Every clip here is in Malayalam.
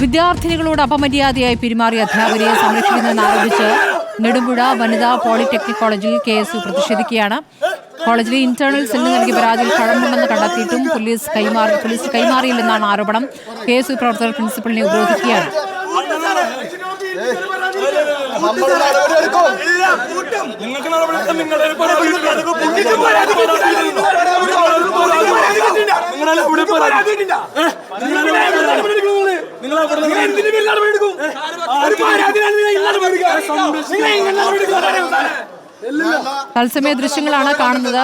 വിദ്യാർത്ഥിനികളോട് അപമര്യാദയായി പെരുമാറിയ അധ്യാപകരെ സംരക്ഷിക്കുന്നതെന്ന് ആരോപിച്ച് നെടുമ്പുഴ വനിതാ പോളിടെക്നിക് കോളേജിൽ കെ എസ് യു പ്രതിഷേധിക്കുകയാണ്. കോളേജിലെ ഇന്റേണൽ സെല്ലിന് നൽകിയ പരാതിയിൽ കഴമ്പുണ്ടെന്ന് കണ്ടെത്തിയിട്ടും പോലീസ് കൈമാറി പോലീസ് കൈമാറിയില്ലെന്നാണ് ആരോപണം. കെ എസ് യു പ്രവർത്തകർ പ്രിൻസിപ്പളിനെ ഉപരോധിക്കുകയാണ്. നിങ്ങൾക്ക് നടപടിയെടുക്കാൻ നിങ്ങളെ പരാതി നിങ്ങളെ ഇവിടെ പരാതി നിങ്ങൾ തത്സമയ ദൃശ്യങ്ങളാണ് കാണുന്നത്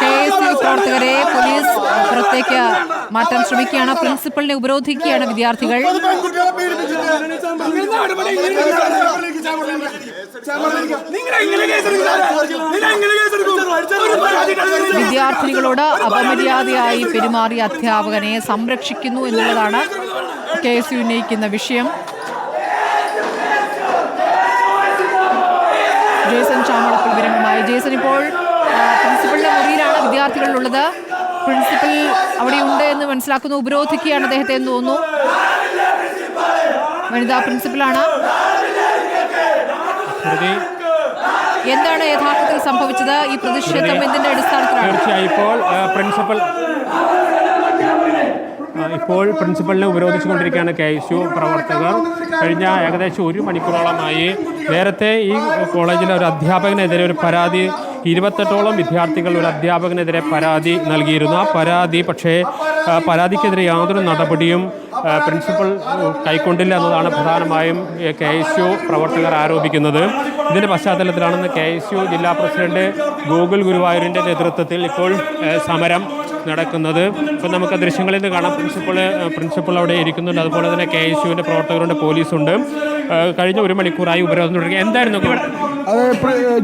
കെ എസ് യു പ്രവർത്തകരെ പോലീസ് പുറത്തേക്ക് മാറ്റാൻ ശ്രമിക്കുകയാണ് പ്രിൻസിപ്പളിനെ ഉപരോധിക്കുകയാണ് വിദ്യാർത്ഥികൾ വിദ്യാർത്ഥിനികളോട് അപമര്യാദയായി പെരുമാറിയ അധ്യാപകനെ സംരക്ഷിക്കുന്നു എന്നുള്ളതാണ് കെ എസ് യു ഉന്നയിക്കുന്ന വിഷയം. ജേസൺ ചാമളത്തിൽ വിവരങ്ങളുമായി. ജേസൺ ഇപ്പോൾ പ്രിൻസിപ്പളിന്റെ മുറിയിലാണ് വിദ്യാർത്ഥികളുള്ളത്. പ്രിൻസിപ്പൽ അവിടെ ഉണ്ട് എന്ന് മനസ്സിലാക്കുന്നു. ഉപരോധിക്കുകയാണ് അദ്ദേഹത്തെ എന്ന് തോന്നുന്നു. വനിതാ പ്രിൻസിപ്പലാണ് എന്താണ് യഥാർത്ഥത്തിൽ സംഭവിച്ചത്? ഈ പ്രതിഷേധം എന്തിന്റെ അടിസ്ഥാനത്തിലാണ്? തീർച്ചയായും ഇപ്പോൾ പ്രിൻസിപ്പൽ ഇപ്പോൾ പ്രിൻസിപ്പലിനെ ഉപരോധിച്ചുകൊണ്ടിരിക്കുകയാണ് കെ എസ് യു പ്രവർത്തകർ. കഴിഞ്ഞ ഏകദേശം ഒരു മണിക്കൂറോളമായി നേരത്തെ ഈ കോളേജിലെ ഒരു അധ്യാപകനെതിരെ ഒരു പരാതി ഇരുപത്തെട്ടോളം വിദ്യാർത്ഥികൾ ഒരു അധ്യാപകനെതിരെ പരാതി നൽകിയിരുന്നു. ആ പരാതി പക്ഷേ പരാതിക്കെതിരെ യാതൊരു നടപടിയും പ്രിൻസിപ്പൽ കൈക്കൊണ്ടില്ല എന്നതാണ് പ്രധാനമായും കെ എസ് യു പ്രവർത്തകർ ആരോപിക്കുന്നത്. ഇതിന്റെ പശ്ചാത്തലത്തിലാണെന്ന് കെ എസ് യു ജില്ലാ പ്രസിഡന്റ് ഗൂഗിൾ ഗുരുവായൂരിന്റെ നേതൃത്വത്തിൽ ഇപ്പോൾ സമരം നടക്കുന്നത്. ഇപ്പം നമുക്ക് ദൃശ്യങ്ങളിൽ നിന്ന് കാണാം. പ്രിൻസിപ്പൾ പ്രിൻസിപ്പൾ അവിടെ ഇരിക്കുന്നുണ്ട്. അതുപോലെ തന്നെ കെ എസ് യുവിന്റെ പ്രവർത്തകരുണ്ട് പോലീസുണ്ട്. കഴിഞ്ഞ ഒരു മണിക്കൂറായി ഉപരോധം തുടങ്ങി എന്തായിരുന്നു അത്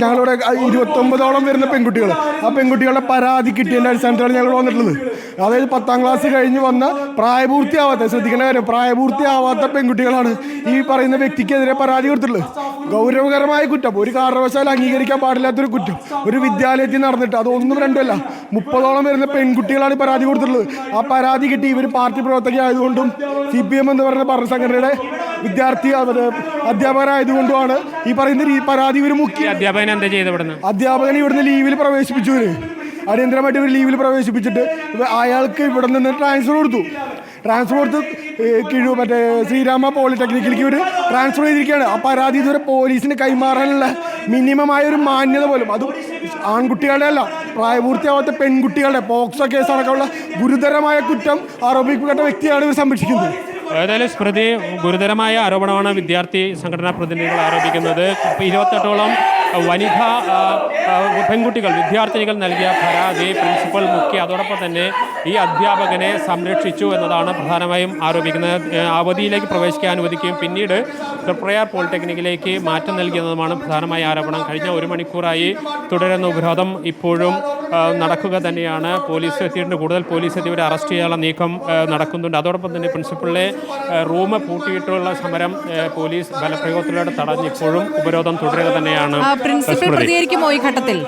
ഞങ്ങളിവിടെ ഇരുപത്തൊമ്പതോളം വരുന്ന പെൺകുട്ടികൾ. ആ പെൺകുട്ടികളുടെ പരാതി കിട്ടിയതിന്റെ അടിസ്ഥാനത്തിലാണ് ഞങ്ങൾ വന്നിട്ടുള്ളത്. അതായത് പത്താം ക്ലാസ് കഴിഞ്ഞ് വന്ന പ്രായപൂർത്തിയാവാത്ത ശ്രദ്ധിക്കേണ്ട കാര്യം പ്രായപൂർത്തിയാവാത്ത പെൺകുട്ടികളാണ് ഈ പറയുന്ന വ്യക്തിക്കെതിരെ പരാതി കൊടുത്തിട്ടുള്ളത്. ഗൗരവകരമായ കുറ്റം ഒരു കാരണവശാലും അംഗീകരിക്കാൻ പാടില്ലാത്തൊരു കുറ്റം. ഒരു വിദ്യാലയത്തിൽ നടന്നിട്ട് അത് ഒന്നും രണ്ടുമല്ല മുപ്പതോളം വരുന്ന പെൺകുട്ടികളാണ് പരാതി കൊടുത്തിട്ടുള്ളത്. ആ പരാതി കിട്ടി ഇവർ പാർട്ടി പ്രവർത്തകയായതുകൊണ്ടും സി പി എം എന്ന് പറയുന്ന ഭരണസംഘടനയുടെ വിദ്യാർത്ഥി അത് അധ്യാപകരായതുകൊണ്ടുമാണ് ഈ പറയുന്ന ഈ പരാതി ഇവർ മുഖ്യ അധ്യാപകൻ എന്താ ചെയ്ത് ഇവിടുന്ന്? അധ്യാപകനെ ഇവിടുന്ന് ലീവിൽ പ്രവേശിപ്പിച്ചു ഇവർ. അടിയന്തരമായിട്ട് ഇവർ ലീവിൽ പ്രവേശിപ്പിച്ചിട്ട് അയാൾക്ക് ഇവിടെ നിന്ന് ട്രാൻസ്ഫർ കൊടുത്തു. ട്രാൻസ്ഫർ കൊടുത്ത് കിഴിവ് കിഴു മറ്റേ ശ്രീരാമ പോളിടെക്നിക്കിലേക്ക് ഇവർ ട്രാൻസ്ഫർ ചെയ്തിരിക്കുകയാണ്. ആ പരാതി ഇതുവരെ പോലീസിന് കൈമാറാനുള്ള മിനിമമായ ഒരു മാന്യത പോലും. അതും ആൺകുട്ടികളുടെ അല്ല പ്രായപൂർത്തിയാവാത്ത പെൺകുട്ടികളുടെ. പോക്സോ കേസ് അടക്കമുള്ള ഗുരുതരമായ കുറ്റം ആരോപിക്കപ്പെട്ട വ്യക്തിയാണ് ഇവർ സംരക്ഷിക്കുന്നത്. ഏതായാലും സ്മൃതി ഗുരുതരമായ ആരോപണമാണ് വിദ്യാർത്ഥി സംഘടനാ പ്രതിനിധികൾ ആരോപിക്കുന്നത്. ഇരുപത്തെട്ടോളം വനിതാ പെൺകുട്ടികൾ വിദ്യാർത്ഥിനികൾ നൽകിയ പരാതി പ്രിൻസിപ്പൽ മുഖ്യ അതോടൊപ്പം തന്നെ ഈ അധ്യാപകനെ സംരക്ഷിച്ചു എന്നതാണ് പ്രധാനമായും ആരോപിക്കുന്നത്. അവധിയിലേക്ക് പ്രവേശിക്കാൻ അനുവദിക്കുകയും പിന്നീട് തൃപ്രയാർ പോളിടെക്നിക്കിലേക്ക് മാറ്റം നൽകിയെന്നതുമാണ് പ്രധാനമായ ആരോപണം. കഴിഞ്ഞ ഒരു മണിക്കൂറായി തുടരുന്ന ഉപരോധം ഇപ്പോഴും നടക്കുക തന്നെയാണ്. പോലീസ് എത്തിയിട്ടുണ്ട്. കൂടുതൽ പോലീസ് എത്തി. ഇവരെ അറസ്റ്റ് ചെയ്യാനുള്ള നീക്കം നടക്കുന്നുണ്ട്. അതോടൊപ്പം തന്നെ പ്രിൻസിപ്പളിലെ റൂം പൂട്ടിയിട്ടുള്ള സമരം പോലീസ് ബലപ്രയോഗത്തിലൂടെ തടഞ്ഞ് ഇപ്പോഴും ഉപരോധം തുടരുക തന്നെയാണ് പ്രിൻസിപ്പളിൽ പ്രിൻസിപ്പൽ സ്മൃതി. പ്രതികരിക്കുമോ ഈ ഘട്ടത്തിൽ?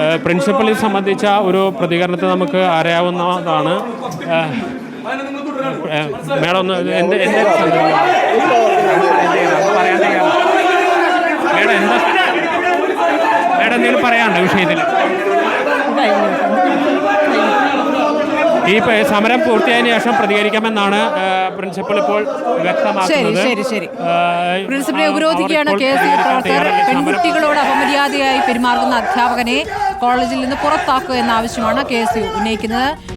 ആ, പ്രിൻസിപ്പലിനെ സംബന്ധിച്ച ഒരു പ്രതികരണത്തെ നമുക്ക് അറിയാവുന്നതാണ്. മേഡം ഒന്ന് എന്ത് എന്ത് പറയാൻ. മേഡം എന്താ മേഡം എന്തെങ്കിലും പറയാനുണ്ടോ വിഷയത്തിൽ? ഈ സമരം പൂർത്തിയായതിനു ശേഷം പ്രതികരിക്കാമെന്നാണ് പ്രിൻസിപ്പൽ ഇപ്പോൾ വ്യക്തമാക്കുന്നത്. ശരി, ശരി. ആ, പ്രിൻസിപ്പലിനെ അവർ ഉപരോധിക്കുകയാണ് ഇപ്പോൾ കെ എസ് യു പ്രവർത്തകർ. പെൺകുട്ടികളോട് അപമര്യാദയായി പെരുമാറുന്ന അധ്യാപകനെ കോളേജിൽ നിന്ന് പുറത്താക്കുക എന്ന ആവശ്യമാണ് കെ എസ് യു ഉന്നയിക്കുന്നത്.